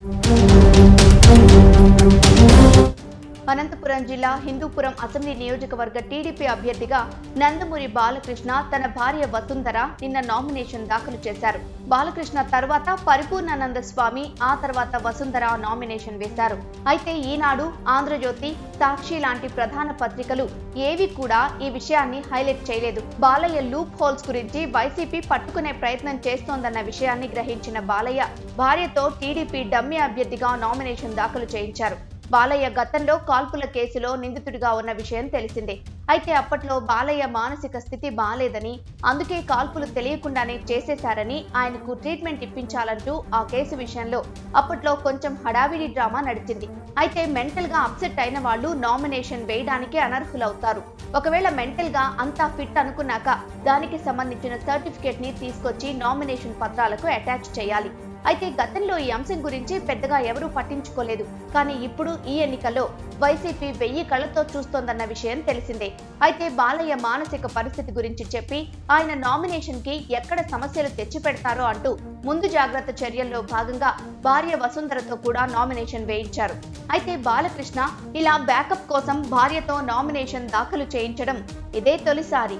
Thank you. Anantapuram జిల్లా Hindupuram assembly నియోజకవర్గ TDP అభ్యర్థిగా నందమూరి బాలకృష్ణ తన భార్య వసుంధర నిన్న నామినేషన్ దాఖలు చేశారు. బాలకృష్ణ తర్వాత పరిపూర్ణానంద స్వామి ఆ తర్వాత వసుంధర నామినేషన్ వేశారు. అయితే ఈనాడు ఆంధ్రజ్యోతి సాక్షి లాంటి ప్రధాన పత్రికలు ఏవి కూడా ఈ విషయాన్ని హైలైట్ చేయలేదు. బాలయ్య లూప్ హోల్స్ గురించి వైసీపీ పట్టుకునే ప్రయత్నం చేస్తోందన్న విషయాన్ని గ్రహించిన బాలయ్య భార్యతో టీడీపీ డమ్మి అభ్యర్థిగా నామినేషన్ దాఖలు చేయించారు. బాలయ్య గతంలో కాల్పుల కేసులో నిందితుడిగా ఉన్న విషయం తెలిసిందే. అయితే అప్పట్లో బాలయ్య మానసిక స్థితి బాలేదని అందుకే కాల్పులు తెలియకుండానే చేసేశారని ఆయనకు ట్రీట్మెంట్ ఇప్పించాలంటూ ఆ కేసు విషయంలో అప్పట్లో కొంచెం హడావిడి డ్రామా నడిచింది. అయితే మెంటల్గా అప్సెట్ అయిన వాళ్ళు నామినేషన్ వేయడానికి అనర్హులవుతారు. ఒకవేళ మెంటల్గా అంతా ఫిట్ అనుకున్నాక దానికి సంబంధించిన సర్టిఫికేట్ని తీసుకొచ్చి నామినేషన్ పత్రాలకు అటాచ్ చేయాలి. అయితే గతంలో ఈ అంశం గురించి పెద్దగా ఎవరూ పట్టించుకోలేదు. కానీ ఇప్పుడు ఈ ఎన్నికల్లో వైసీపీ వెయ్యి కళ్ళతో చూస్తోందన్న విషయం తెలిసిందే. అయితే బాలయ్య మానసిక పరిస్థితి గురించి చెప్పి ఆయన నామినేషన్కి ఎక్కడ సమస్యలు తెచ్చిపెడతారో అంటూ ముందు జాగ్రత్త చర్యల్లో భాగంగా భార్య వసుంధరతో కూడా నామినేషన్ వేయించారు. అయితే బాలకృష్ణ ఇలా బ్యాకప్ కోసం భార్యతో నామినేషన్ దాఖలు చేయించడం ఇదే తొలిసారి.